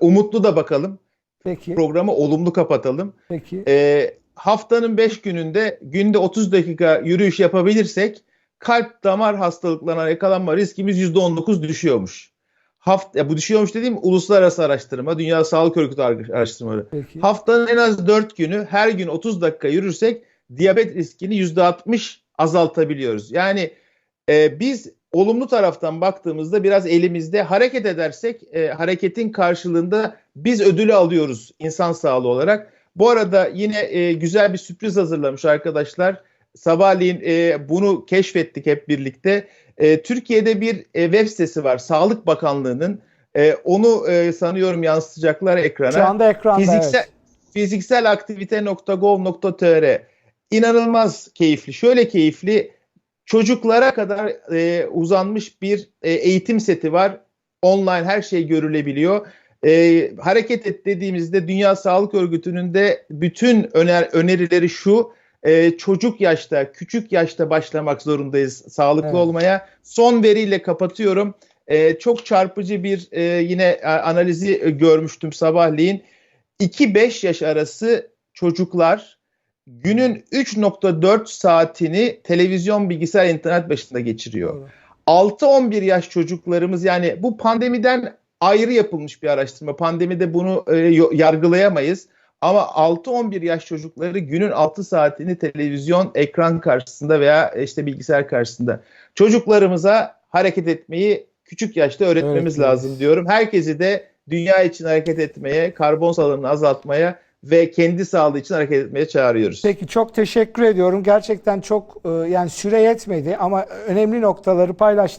umutlu da bakalım. Peki. Programı olumlu kapatalım. Peki. E, haftanın 5 gününde günde 30 dakika yürüyüş yapabilirsek kalp damar hastalıklarına yakalanma riskimiz %19 düşüyormuş. Haft ya bu düşüyormuş dediğim uluslararası araştırma, Dünya Sağlık Örgütü araştırmaları. Peki. Haftanın en az 4 günü her gün 30 dakika yürürsek diyabet riskini %60 azaltabiliyoruz. Yani e, biz olumlu taraftan baktığımızda biraz elimizde hareket edersek e, hareketin karşılığında biz ödülü alıyoruz insan sağlığı olarak. Bu arada yine e, güzel bir sürpriz hazırlamış arkadaşlar. Sabahleyin e, bunu keşfettik hep birlikte. E, Türkiye'de bir e, web sitesi var Sağlık Bakanlığı'nın. E, onu e, sanıyorum yansıtacaklar ekrana. Şu anda ekranda Fiziksel, evet. fizikselaktivite.gov.tr inanılmaz keyifli. Şöyle keyifli çocuklara kadar e, uzanmış bir e, eğitim seti var. Online her şey görülebiliyor. E, hareket et dediğimizde Dünya Sağlık Örgütü'nün de bütün öner önerileri şu. e, çocuk yaşta, küçük yaşta başlamak zorundayız sağlıklı Evet. olmaya. Son veriyle kapatıyorum. E, çok çarpıcı bir e, yine a- analizi e, görmüştüm sabahleyin. 2-5 yaş arası çocuklar günün 3.4 saatini televizyon, bilgisayar, internet başında geçiriyor. Doğru. 6-11 yaş çocuklarımız yani bu pandemiden ayrı yapılmış bir araştırma. Pandemide bunu e, yargılayamayız. Ama 6-11 yaş çocukları günün 6 saatini televizyon ekran karşısında veya işte bilgisayar karşısında. Çocuklarımıza hareket etmeyi küçük yaşta öğretmemiz Öğretmeliyiz. lazım diyorum. Herkesi de dünya için hareket etmeye, karbon salınımını azaltmaya ve kendi sağlığı için hareket etmeye çağırıyoruz. Peki çok teşekkür ediyorum. Gerçekten çok e, yani süre yetmedi ama önemli noktaları paylaştık.